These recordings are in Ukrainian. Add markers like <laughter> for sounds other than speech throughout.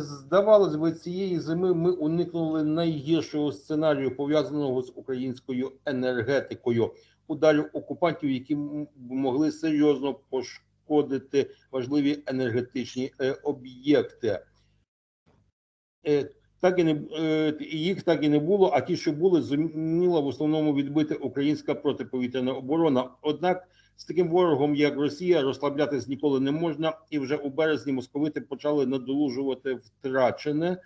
Здавалось би, цієї зими ми уникнули найгіршого сценарію, пов'язаного з українською енергетикою, ударів окупантів, які могли серйозно пошкодити важливі енергетичні е, об'єкти. Е, так і не е, їх так і не було. А ті, що були, зуміла в основному відбити українська протиповітряна оборона. Однак з таким ворогом, як Росія, розслаблятись ніколи не можна, і вже у березні московити почали надолужувати втрачене.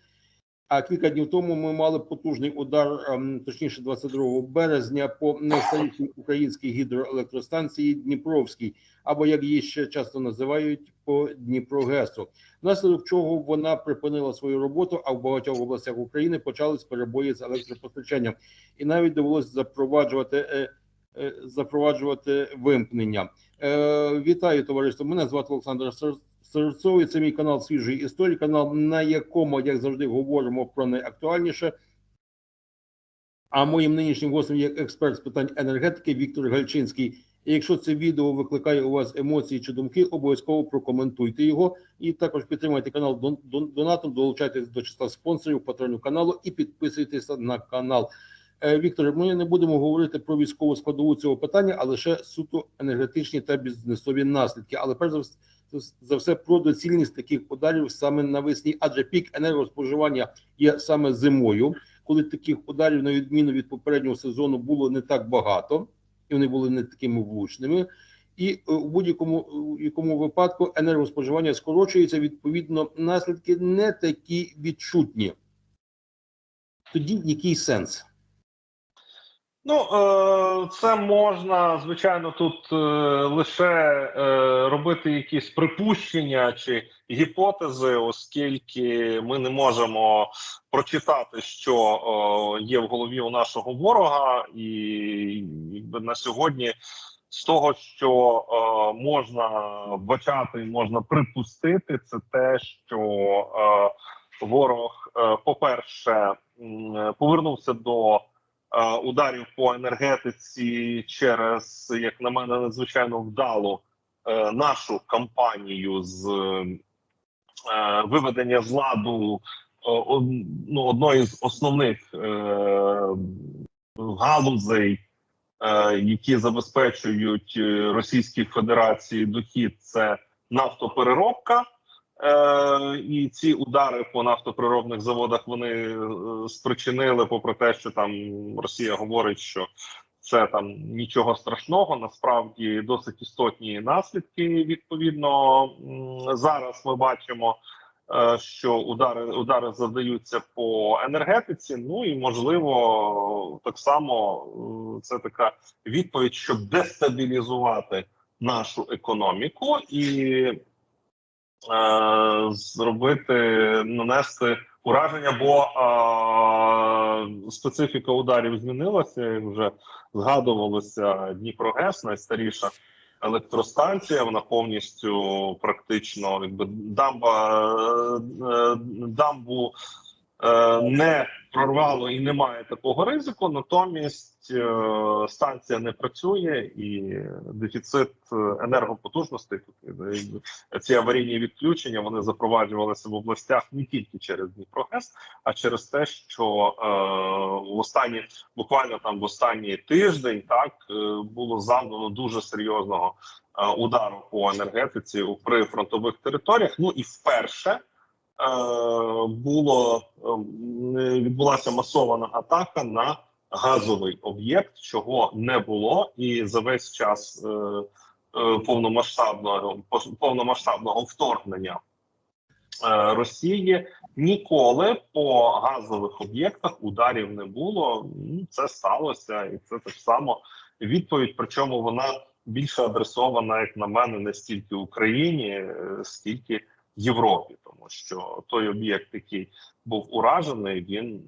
А кілька днів тому ми мали потужний удар, ем, точніше, 22 березня, по найстарішій українській гідроелектростанції Дніпровській, або як її ще часто називають по Дніпрогесу. Внаслідок чого вона припинила свою роботу, а в багатьох областях України почались перебої з електропостачанням, і навіть довелося запроваджувати е, запроваджувати вимкнення. Е, Вітаю товариство. Мене звати Олександр Сер- Серцов, і Це мій канал свіжої історії, канал, на якому, як завжди, говоримо про найактуальніше. А моїм нинішнім гостем є експерт з питань енергетики Віктор Гальчинський. І якщо це відео викликає у вас емоції чи думки, обов'язково прокоментуйте його і також підтримайте канал дон- дон- донатом, долучайтесь до числа спонсорів патронів каналу і підписуйтесь на канал. Е, Віктор, ми не будемо говорити про військову складову цього питання, а лише суто енергетичні та бізнесові наслідки. Але перш за вс- за все про доцільність таких ударів саме навесні, адже пік енергоспоживання є саме зимою, коли таких ударів, на відміну від попереднього сезону, було не так багато, і вони були не такими влучними. І е, у будь-якому якому випадку енергоспоживання скорочується, відповідно, наслідки не такі відчутні. Тоді який сенс? Ну, е, це можна, звичайно, тут е, лише е, робити якісь припущення чи гіпотези, оскільки ми не можемо прочитати, що є в голові у нашого ворога, і на сьогодні. З того, що можна бачати, можна припустити, це те, що ворог, е, по-перше, повернувся до ударів по енергетиці через, як на мене, надзвичайно вдалу е, нашу кампанію з е, виведення з ладу е, ну, одної з основних е, галузей, е, які забезпечують е, Російській Федерації дохід, це нафтопереробка. Е, і ці удари по нафтоприробних заводах вони е, спричинили, попри те, що там Росія говорить, що це там нічого страшного. Насправді досить істотні наслідки. Відповідно, зараз ми бачимо, е, що удари удари завдаються по енергетиці. Ну і можливо, так само е, це така відповідь, щоб дестабілізувати нашу економіку і зробити, нанести ураження, бо е, специфіка ударів змінилася. як Вже згадувалося Дніпрогес, найстаріша електростанція. Вона повністю практично якби дамба е, е, дамбу. Е, Не прорвало і немає такого ризику. Натомість е, станція не працює і дефіцит е, енергопотужностей. Ці аварійні відключення вони запроваджувалися в областях не тільки через Дніпрогес, а через те, що в останні буквально там в останній тиждень так було завдано дуже серйозного удару по енергетиці у прифронтових територіях. Ну і вперше. Е, Було е, відбулася масована атака на газовий об'єкт, чого не було, і за весь час е, повномасштабного повномасштабного вторгнення Росії ніколи по газових об'єктах ударів не було. Ну, Це сталося, і це так само відповідь. Причому вона більше адресована, як на мене, не стільки Україні, скільки Європі, тому що той об'єкт, який був уражений, він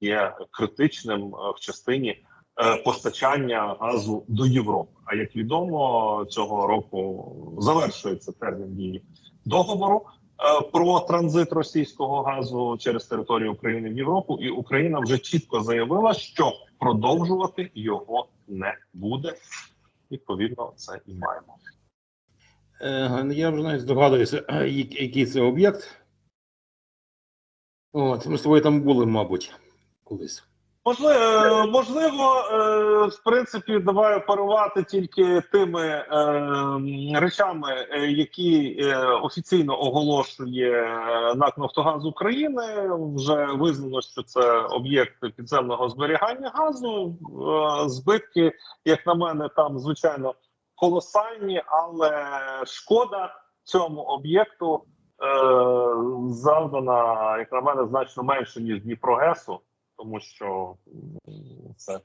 є критичним е, в частині е, постачання газу до Європи. А як відомо, цього року завершується термін дії договору е, про транзит російського газу через територію України в Європу, і Україна вже чітко заявила, що продовжувати його не буде. Відповідно, це і маємо. Е, Я вже навіть здогадуюся, <clears throat> який це об'єкт. От, ми з тобою там були, мабуть, колись. Можливо, е, можливо, е, в принципі, давай оперувати тільки тими речами, які офіційно оголошує НАК Нафтогаз України. Вже визнано, що це об'єкт підземного зберігання газу. Збитки, як на мене, там звичайно колосальні, але шкода цьому об'єкту е, завдана, як на мене, значно менше ніж Дніпрогесу тому що це,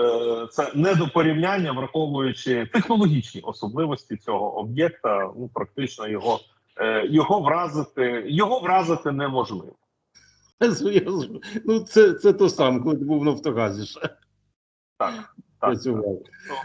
е, це не до порівняння, враховуючи технологічні особливості цього об'єкта, ну практично його, е, його вразити, його вразити неможливо. <laughs> Ну, це, це то саме, коли ти був в Нафтогазі ще Так, так. працював.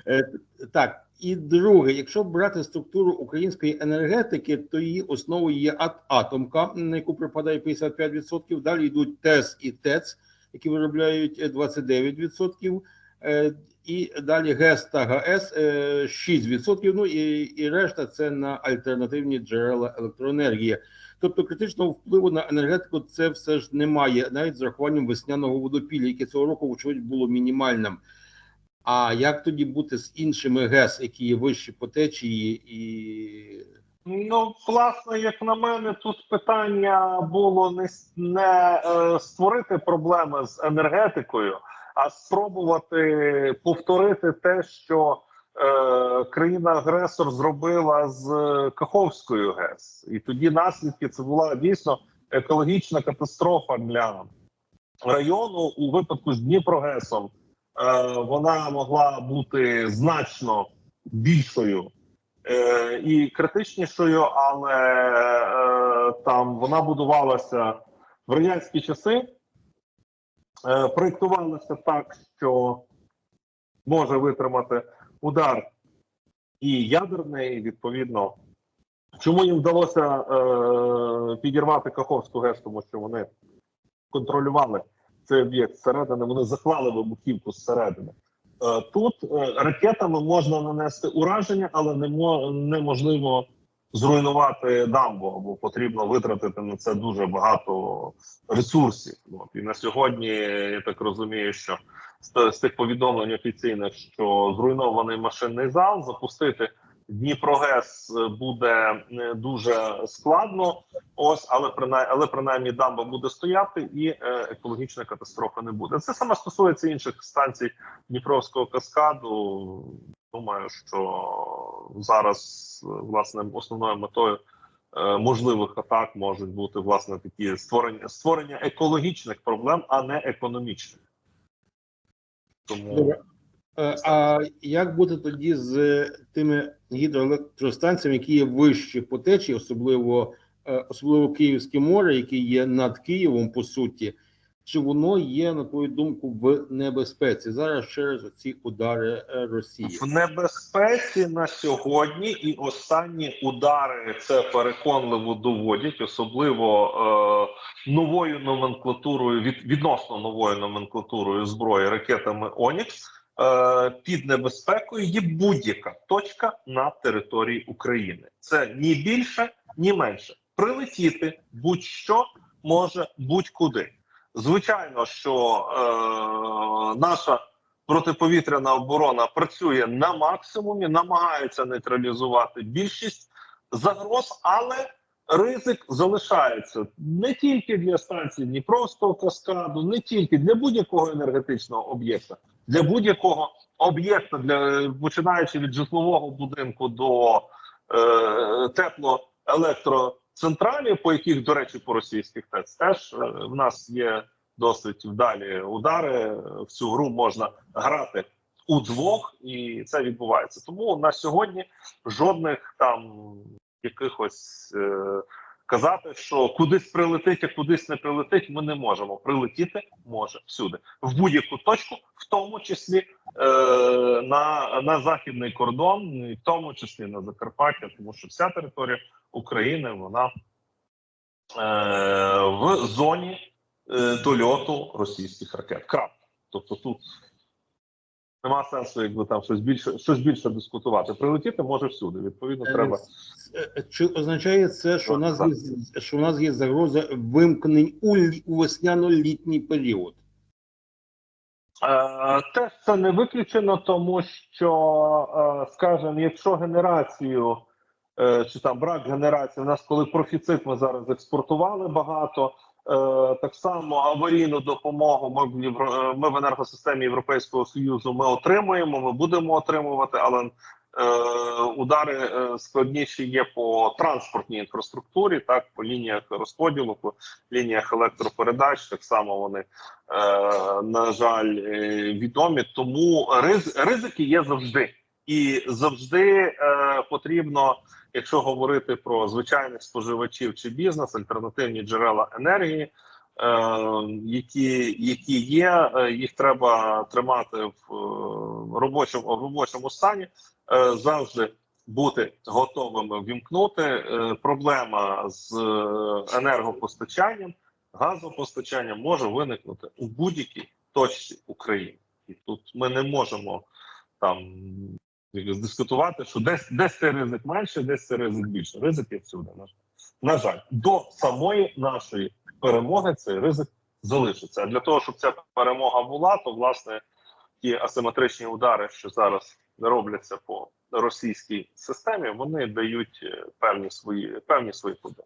Е, так, і друге, якщо брати структуру української енергетики, то її основою є ат- атомка, на яку припадає 55%. Далі йдуть ТЕС і ТЕЦ, які виробляють е, 29%. Е, і далі ГЕС та ГАЕС е, 6%, ну і, і решта це на альтернативні джерела електроенергії. Тобто критичного впливу на енергетику це все ж немає, навіть з рахуванням весняного водопілля, яке цього року, вочевидь, було мінімальним. А як тоді бути з іншими ГЕС, які є вищі по течії, і Ну, власне, як на мене, тут питання було не, не е, створити проблеми з енергетикою, а спробувати повторити те, що е, країна-агресор зробила з Каховською ГЕС. І тоді наслідки це була дійсно екологічна катастрофа для району у випадку з Дніпрогесом. Е, вона могла бути значно більшою е, і критичнішою, але е, там вона будувалася в радянські часи, проєктувалася так, що може витримати удар і ядерний, відповідно. Чому їм вдалося е, підірвати Каховську ГЕС, тому що вони контролювали цей об'єкт зсередини, вони захвали вибухівку зсередини. Е, Тут е, ракетами можна нанести ураження, але неможливо зруйнувати дамбу, бо потрібно витратити на це дуже багато ресурсів. І на сьогодні я так розумію, що з тих повідомлень офіційних, що зруйнований машинний зал, запустити Дніпрогес е, буде е, дуже складно. Ось, але принаймні, але принаймні дамба буде стояти, і е, екологічної катастрофи не буде. Це саме стосується інших станцій Дніпровського каскаду. Думаю, що зараз власне основною метою можливих атак можуть бути власне такі створення створення екологічних проблем, а не економічних. Тому А як бути тоді з тими гідроелектростанціями, які є вищі по течії, особливо е, особливо Київське море, яке є над Києвом, по суті, чи воно є, на твою думку, в небезпеці зараз через ці удари е, Росії? в небезпеці на сьогодні і останні удари це переконливо доводять, особливо е, новою номенклатурою від відносно новою номенклатурою зброї ракетами Онікс. Е, під небезпекою є будь-яка точка на території України. Це ні більше, ні менше. Прилетіти будь-що може будь-куди. Звичайно, що е, наша протиповітряна оборона працює на максимумі, намагається нейтралізувати більшість загроз, але ризик залишається не тільки для станції Дніпровського каскаду, не тільки для будь-якого енергетичного об'єкта, для будь-якого об'єкта, для починаючи від житлового будинку до е, теплоелектроцентралі, по яких, до речі, по російських ТЕЦ теж е, в нас є досить вдалі удари. В цю гру можна грати удвох, і це відбувається. Тому на сьогодні жодних там якихось е, казати, що кудись прилетить, а кудись не прилетить, ми не можемо. Прилетіти може всюди, в будь-яку точку, в тому числі е, на, на західний кордон, і в тому числі на Закарпаття, тому що вся територія України вона е, в зоні е, дольоту російських ракет. Крапка. Тобто тут нема сенсу, якби там щось більше щось більше дискутувати. Прилетіти може всюди. Відповідно, треба. Е, Чи означає це, що у нас є що у нас є загроза вимкнень у, у весняно-літній період? Е, Теж це не виключено, тому що, е, скажімо, якщо генерацію е, чи там брак генерації, у нас коли профіцит ми зараз експортували багато. Е, Так само аварійну допомогу ми в Євро- е, ми в енергосистемі Європейського союзу ми отримуємо, ми будемо отримувати, але е, удари е, складніші є по транспортній інфраструктурі, так по лініях розподілу, по лініях електропередач. Так само вони е, на жаль, відомі. Тому риз, ризики є завжди, і завжди е, потрібно, якщо говорити про звичайних споживачів чи бізнес, альтернативні джерела енергії. е, Які які є, е, їх треба тримати в е, робочому робочому стані, е, завжди бути готовими вімкнути. Е, Проблема з е, енергопостачанням газопостачання може виникнути у будь-якій точці України, і тут ми не можемо там якось дискутувати, що десь десь цей ризик менше, десь цей ризик більше. Ризик є всюди. На жаль. На жаль, до самої нашої перемоги цей ризик залишиться. А для того, щоб ця перемога була, то власне ті асиметричні удари, що зараз робляться по російській системі, вони дають е, певні свої певні свої плоди.